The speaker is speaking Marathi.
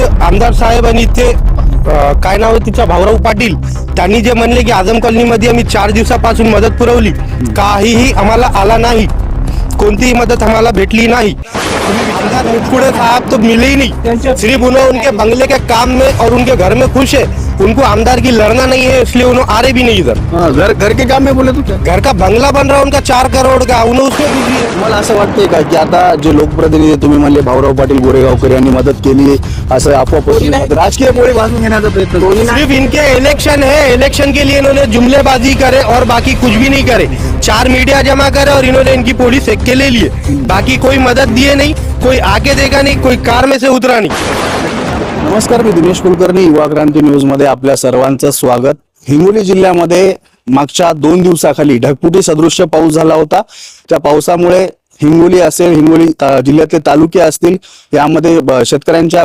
इथे आमदार साहेब आणि इथे काय नाव आहे तिचा भाऊराव पाटील त्यांनी जे म्हणले की आझम कॉलनीमध्ये आम्ही चार दिवसापासून मदत पुरवली. काहीही आम्हाला आला नाही. कोणतीही मदत आम्हाला भेटली नाही. आमदार मुटकुड़े साहब तो मिले ही नहीं. सिर्फ उन्होंने उनके बंगले के काम में और उनके घर में खुश है. उनको आमदार की लड़ना नहीं है इसलिए उन्होंने आ रहे भी नहीं इधर। हाँ, घर घर के काम में बोले तो क्या? घर का बंगला बन रहा है उनका चार करोड़ का उन्हें उसमें तुम्हाला असं वाटतंय का की आता जे लोकप्रतिनिधी तुम्ही म्हणले भाऊराव पाटील गोरेगावकर यांनी मदत केली असं अफवा. राजकीय पोळी भाजून घेण्याचा प्रयत्न सिर्फ़ इनके इलेक्शन है इलेक्शन के लिए इन्होंने जुमलेबाजी करे और बाकी कुछ भी नहीं करे। चार मीडिया जमा करे और इन्होंने इनकी पुलिस एक के ले लिए। बाकी कोई मदद दिए नहीं कोई आगे देगा नहीं कोई कार में से उतरा नहीं। नमस्कार मी दिनेश कुलकर्णी युवा क्रांती न्यूजमध्ये आपल्या सर्वांचं स्वागत. हिंगोली जिल्ह्यामध्ये मागच्या दोन दिवसाखाली ढगपुटी सदृश्य पाऊस झाला होता. त्या पावसामुळे हिंगोली असेल हिंगोली जिल्ह्यातले तालुके असतील यामध्ये शेतकऱ्यांच्या